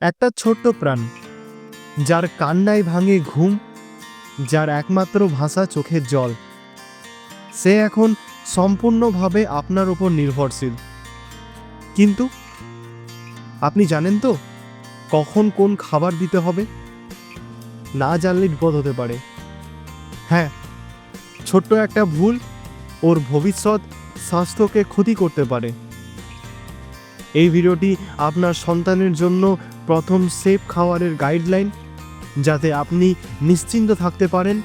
একটা ছোট্ট প্রাণ, যার কান্নায় ভাঙে ঘুম, যার একমাত্র ভাষা চোখের জল। সে এখন সম্পূর্ণভাবে আপনার উপর নির্ভরশীল। কিন্তু, আপনি জানেন তো, কখন কোন খাবার দিতে হবে? না জানলে বিপদ হতে পারে। হ্যাঁ ছোট্ট একটা ভুল ওর ভবিষ্যৎ স্বাস্থ্যকে ক্ষতি করতে পারে। এই ভিডিওটি আপনার সন্তানের জন্য প্রথম সেফ খাওয়ারের গাইডলাইন যাতে আপনি নিশ্চিন্ত থাকতে পারেন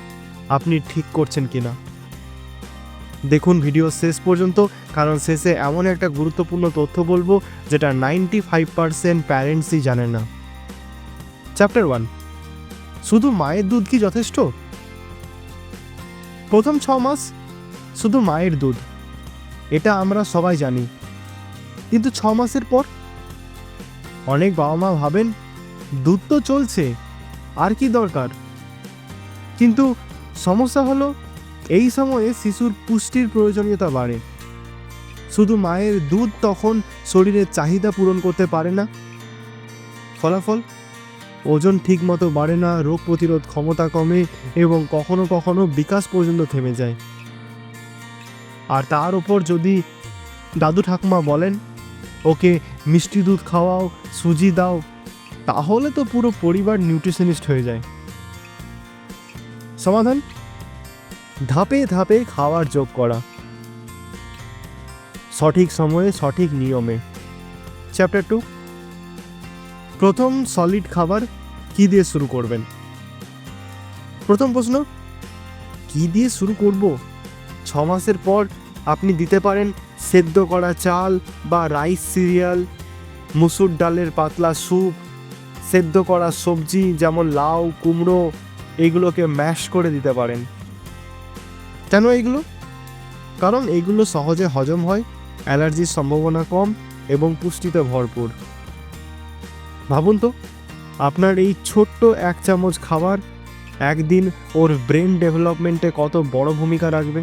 আপনি ঠিক করছেন কি না দেখুন, ভিডিও শেষ পর্যন্ত, কারণ শেষে এমন একটা গুরুত্বপূর্ণ তথ্য বলব যেটা নাইনটি ফাইভ পার্সেন্ট প্যারেন্টসই জানে না। চ্যাপ্টার ওয়ান, শুধু মায়ের দুধ কি যথেষ্ট? প্রথম ছ মাস শুধু মায়ের দুধ, এটা আমরা সবাই জানি। কিন্তু ছ মাসের পর অনেক বাবা মা ভাবেন, দুধ তো চলছে, আর কি দরকার? কিন্তু সমস্যা হলো, এই সময়ে শিশুর পুষ্টির প্রয়োজনীয়তা বাড়ে। শুধু মায়ের দুধ তখন শরীরের চাহিদা পূরণ করতে পারে না। ফলাফল? ওজন ঠিকমতো বাড়ে না, রোগ প্রতিরোধ ক্ষমতা কমে এবং কখনো কখনো বিকাশ পর্যন্ত থেমে যায়। আর তার উপর যদি দাদু ঠাকুমা বলেন ওকে মিষ্টি দুধ খাওয়াও, সুজি দাও, তাহলে তো পুরো পরিবার নিউট্রিশনিস্ট হয়ে যায়। সমাধান? ধাপে ধাপে খাওয়ার যোগ করা। সঠিক সময়ে সঠিক নিয়মে। চ্যাপ্টার টু প্রথম সলিড খাবার কি দিয়ে শুরু করবেন? প্রথম প্রশ্ন, কি দিয়ে শুরু করব? ছ মাসের পর আপনি দিতে পারেন সেদ্ধ করা চাল বা রাইস সিরিয়াল, মুসুর ডালের পাতলা স্যুপ, সেদ্ধ করা সবজি যেমন লাউ, কুমড়ো, এগুলোকে ম্যাশ করে দিতে পারেন। কেন এগুলো? কারণ এগুলো সহজে হজম হয়, অ্যালার্জির সম্ভাবনা কম এবং পুষ্টিতে ভরপুর। ভাবুন তো, আপনার এই ছোট্ট এক চামচ খাবার একদিন ওর ব্রেন ডেভেলপমেন্টে কত বড় ভূমিকা রাখবে?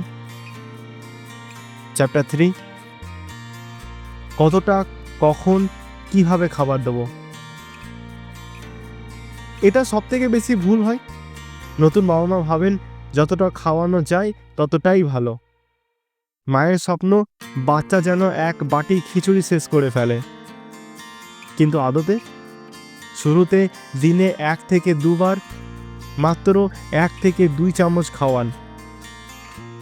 চ্যাপ্টার থ্রি কতটা, কখন, কীভাবে খাবার দেবো? এটা সব থেকে বেশি ভুল হয়। নতুন বাবা মা ভাবেন যতটা খাওয়ানো যায় ততটাই ভালো। মায়ের স্বপ্ন, বাচ্চা যেন এক বাটি খিচুড়ি শেষ করে ফেলে। কিন্তু আদতে, শুরুতে দিনে এক থেকে দুবার, মাত্র এক থেকে দুই চামচ খাওয়ান।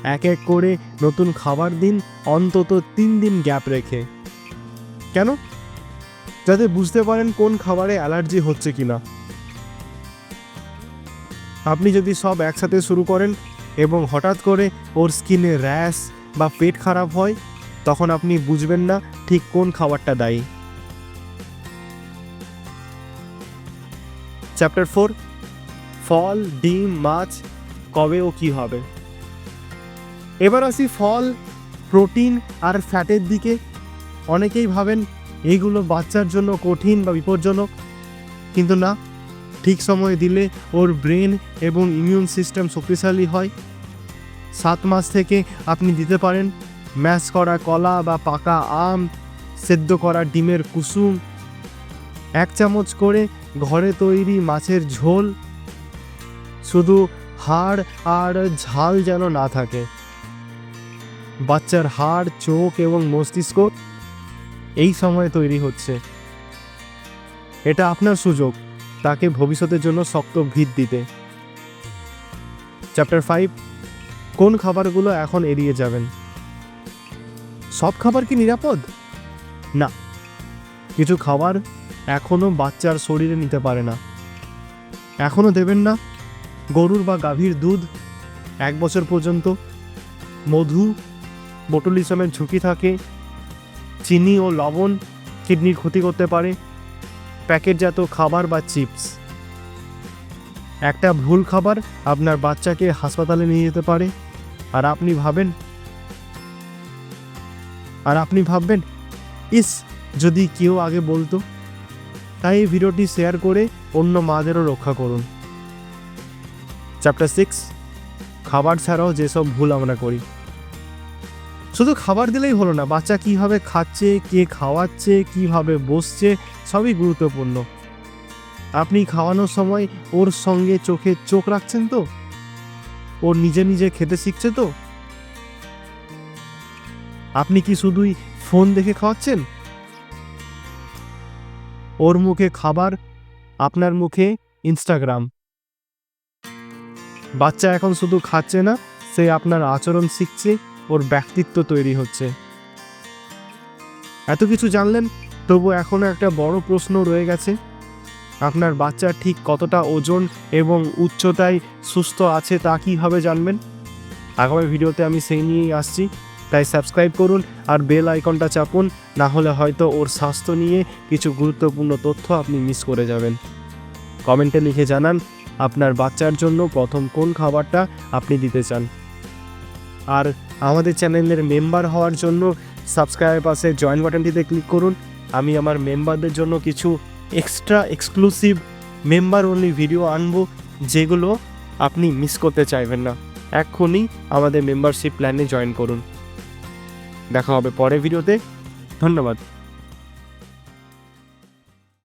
এক এক করে নতুন খাবার দিন, অন্তত তিন দিন গ্যাপ রেখে। কেন? যাতে বুঝতে পারেন কোন খাবারে অ্যালার্জি হচ্ছে কিনা। আপনি যদি সব একসাথে শুরু করেন এবং হঠাৎ করে ওর স্কিনে র্যাশ বা পেট খারাপ হয়, তখন আপনি বুঝবেন না ঠিক কোন খাবারটা দায়ী। চ্যাপ্টার ফোর, ফল, ডিম, মাছ, কবে ও কী হবে? এবার আসি ফল, প্রোটিন আর ফ্যাটের দিকে। অনেকেই ভাবেন এইগুলো বাচ্চার জন্য কঠিন বা বিপজ্জনক, কিন্তু না। ঠিক সময়ে দিলে ওর ব্রেন এবং ইমিউন সিস্টেম শক্তিশালী হয়। সাত মাস থেকে আপনি দিতে পারেন ম্যাশ করা কলা বা পাকা আম, সেদ্ধ করা ডিমের কুসুম, এক চামচ করে ঘরে তৈরি মাছের ঝোল। শুধু হাড় আর ঝাল যেন না থাকে। বাচ্চার হাড়, চোখ এবং মস্তিষ্ক এই সময়ে তৈরি হচ্ছে। এটা আপনার সুযোগ, তাকে ভবিষ্যতের জন্য শক্ত ভিত দিতে। চ্যাপ্টার ফাইভ কোন খাবারগুলো এখন এড়িয়ে যাবেন? সব খাবার কি নিরাপদ? না। কিছু খাবার এখনও বাচ্চার শরীরে নিতে পারে না। এখনও দেবেন না? গরুর বা গাভীর দুধ, এক বছর পর্যন্ত? মধু বোটুলিজমের ঝুঁকি থাকে চিনি ও লবণ কিডনির ক্ষতি করতে পারে। প্যাকেটজাত খাবার বা চিপস। একটা ভুল খাবার আপনার বাচ্চাকে হাসপাতালে নিয়ে যেতে পারে। আর আপনি ভাবেন, আর আপনি ভাববেন, ইস, যদি কেউ আগে বলতো। তাই এই ভিডিওটি শেয়ার করে অন্য মাদেরও রক্ষা করুন। চ্যাপ্টার সিক্স, খাবার ছাড়াও যেসব ভুল আমরা করি। শুধু খাবার দিলেই হলো না, বাচ্চা কীভাবে খাচ্ছে, কে খাওয়াচ্ছে, কীভাবে বসছে, সবই গুরুত্বপূর্ণ। আপনি খাওয়ানোর সময় ওর সঙ্গে চোখে চোখ রাখছেন তো? ওর নিজে নিজে খেতে শিখছে তো? আপনি কি শুধুই ফোন দেখে খাওয়াচ্ছেন? ওর মুখে খাবার, আপনার মুখে ইনস্টাগ্রাম। বাচ্চা এখন শুধু খাচ্ছে না, সে আপনার আচরণ শিখছে ওর ব্যক্তিত্ব তৈরি হচ্ছে। এত কিছু জানলেন, তবু এখনও একটা বড় প্রশ্ন রয়ে গেছে। আপনার বাচ্চা ঠিক কতটা ওজন এবং উচ্চতায় সুস্থ আছে তা কীভাবে জানবেন? আগামী ভিডিওতে আমি সেই নিয়েই আসছি, তাই সাবস্ক্রাইব করুন আর বেল আইকনটা চাপুন, না হলে হয়তো ওর স্বাস্থ্য নিয়ে কিছু গুরুত্বপূর্ণ তথ্য আপনি মিস করে যাবেন। কমেন্টে লিখে জানান, আপনার বাচ্চার জন্য প্রথম কোন খাবারটা আপনি দিতে চান? আর আমাদের চ্যানেলের মেম্বার হওয়ার জন্য সাবস্ক্রাইব পাশে জয়েন বাটনটিতে ক্লিক করুন। আমি আমার মেম্বারদের জন্য কিছু extra exclusive member only video আনব, যেগুলো আপনি মিস করতে চাইবেন না। এক্ষুনি আমাদের মেম্বারশিপ প্ল্যানে জয়েন করুন। দেখা হবে পরের ভিডিওতে ধন্যবাদ।